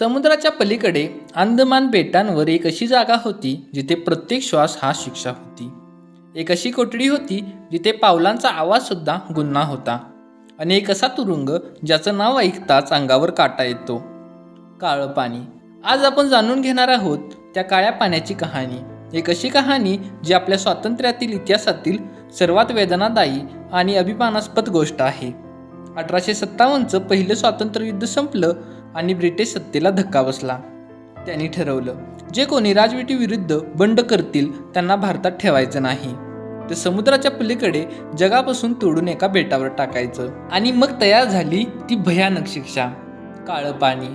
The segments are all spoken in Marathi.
समुद्राच्या पलीकडे अंदमान बेटांवर एक अशी जागा होती जिथे प्रत्येक श्वास हा शिक्षा होती. एक अशी कोठडी होती जिथे पावलांचा आवाजसुद्धा गुन्हा होता. आणि एक असा तुरुंग ज्याचं नाव ऐकताच अंगावर काटा येतो. काळं पाणी. आज आपण जाणून घेणार आहोत त्या काळ्या पाण्याची कहाणी. एक अशी कहाणी जी आपल्या स्वातंत्र्यातील इतिहासातील सर्वात वेदनादायी आणि अभिमानास्पद गोष्ट आहे. अठराशे सत्तावन्नचं पहिलं स्वातंत्र्ययुद्ध संपलं आणि ब्रिटिश सत्तेला धक्का बसला. त्यांनी ठरवलं जे कोणी राजवटीविरुद्ध बंड करतील त्यांना भारतात ठेवायचं नाही. ते समुद्राच्या पलीकडे जगापासून तोडून एका बेटावर टाकायचं. आणि मग तयार झाली ती भयानक शिक्षा. काळं पाणी.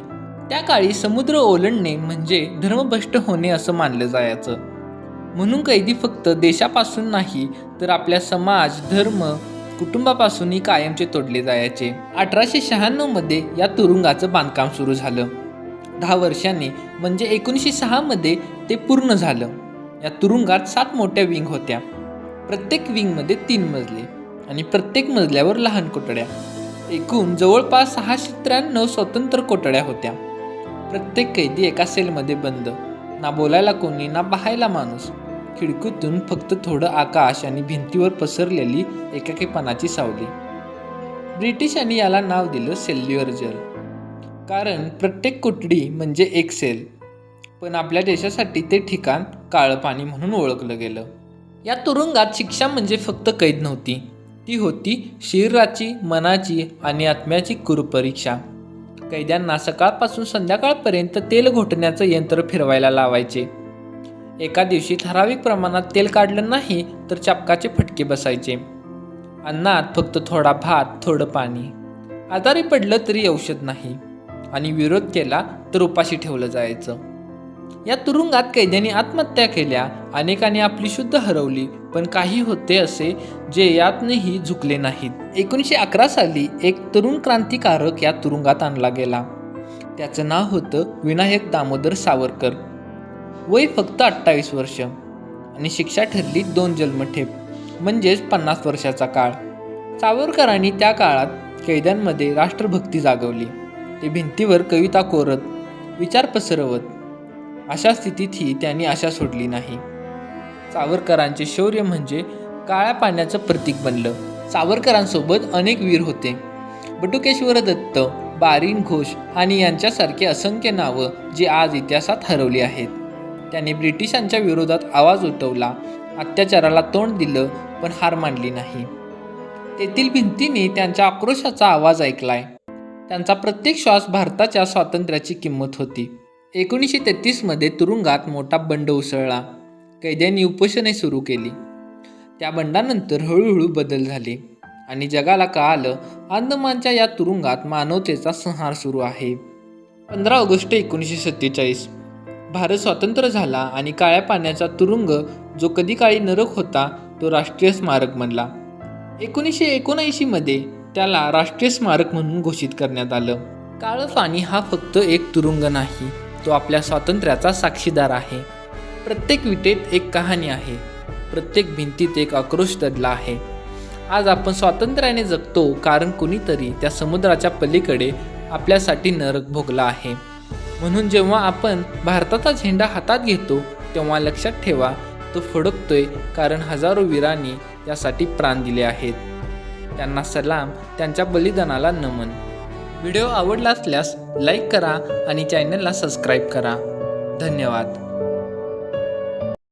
त्या काळी समुद्र ओलंडणे म्हणजे धर्मभ्रष्ट होणे असं मानलं जायचं. म्हणून कैदी फक्त देशापासून नाही तर आपल्या समाज धर्म कुटुंबापासूनही कायमचे तोडले जायचे. अठराशे शहाण्णवमध्ये या तुरुंगाचं बांधकाम सुरू झालं. दहा वर्षांनी म्हणजे एकोणीसशे सहामध्ये ते पूर्ण झालं. या तुरुंगात सात मोठ्या विंग होत्या. प्रत्येक विंगमध्ये तीन मजले आणि प्रत्येक मजल्यावर लहान कोठड्या. एकूण जवळपास सहाशे त्र्याण्णव स्वतंत्र कोठड्या होत्या. प्रत्येक कैदी एका सेलमध्ये बंद. ना बोलायला कोणी ना पाहायला माणूस. खिडकीतून फक्त थोडं आकाश आणि भिंतीवर पसरलेली एकाकीपणाची सावली. ब्रिटिशांनी याला नाव दिलं सेल्युअर जल. कारण प्रत्येक कुटडी म्हणजे एक सेल. पण आपल्या देशासाठी ते ठिकाण काळं पाणी म्हणून ओळखलं गेलं. या तुरुंगात शिक्षा म्हणजे फक्त कैद नव्हती. ती होती शरीराची मनाची आणि आत्म्याची कुरुपरीक्षा. कैद्यांना सकाळपासून संध्याकाळपर्यंत तेल घोटण्याचं यंत्र फिरवायला लावायचे. एका दिवशी ठराविक प्रमाणात तेल काढलं नाही तर चापकाचे फटके बसायचे. अन्नात फक्त थोडा भात थोडं पाणी. आजारी पडलं तरी औषध नाही. आणि विरोध केला तर उपाशी ठेवलं जायचं. या तुरुंगात कैद्यांनी आत्महत्या केल्या अनेकांनी आपली शुद्ध हरवली पण काही होते असे जे यातनही झुकले नाहीत. एकोणीसशे अकरा साली एक तरुण क्रांतिकारक या तुरुंगात आणला गेला. त्याचं नाव होतं विनायक दामोदर सावरकर. वय फक्त अठ्ठावीस वर्ष. आणि शिक्षा ठरली दोन जन्मठेप म्हणजेच पन्नास वर्षाचा काळ. सावरकरांनी त्या काळात कैद्यांमध्ये राष्ट्रभक्ती जागवली. ते भिंतीवर कविता कोरत विचार पसरवत अशा स्थितीतही त्यांनी आशा सोडली नाही. सावरकरांचे शौर्य म्हणजे काळ्या पाण्याचं प्रतीक बनलं. सावरकरांसोबत अनेक वीर होते. बटुकेश्वर दत्त बारीन घोष आणि यांच्यासारखे असंख्य नावं जी आज इतिहासात हरवली आहेत. त्यांनी ब्रिटिशांच्या विरोधात आवाज उठवला. अत्याचाराला तोंड दिलं पण हार मानली नाही. तेथील भिंतीने त्यांच्या आक्रोशाचा आवाज ऐकलाय. त्यांचा प्रत्येक श्वास भारताच्या स्वातंत्र्याची किंमत होती. एकोणीसशे तेहतीसमध्ये तुरुंगात मोठा बंड उसळला. कैद्यांनी उपोषणे सुरू केली. त्या बंडानंतर हळूहळू बदल झाले आणि जगाला कळालं अंदमानच्या या तुरुंगात मानवतेचा संहार सुरू आहे. पंधरा ऑगस्ट एकोणीसशे सत्तेचाळीस भारत स्वतंत्र झाला आणि काळ्या पाण्याचा तुरुंग जो कधी काळी नरक होता तो राष्ट्रीय स्मारक बनला. एकोणीसशे एकोणऐंशीमध्ये त्याला राष्ट्रीय स्मारक म्हणून घोषित करण्यात आलं. काळं पाणी हा फक्त एक तुरुंग नाही तो आपल्या स्वातंत्र्याचा साक्षीदार आहे. प्रत्येक विटेत एक कहाणी आहे. प्रत्येक भिंतीत एक आक्रोश दडला आहे. आज आपण स्वातंत्र्याने जगतो कारण कुणीतरी त्या समुद्राच्या पलीकडे आपल्यासाठी नरक भोगला आहे. म्हणून जेव्हा आपण भारताचा झेंडा हातात घेतो तेव्हा लक्षात ठेवा तो फडकतोय कारण हजारो वीरांनी यासाठी प्राण दिले आहेत. त्यांना सलाम त्यांच्या बलिदानाला नमन. व्हिडिओ आवडला असल्यास लाईक करा आणि चॅनलला सबस्क्राईब करा. धन्यवाद.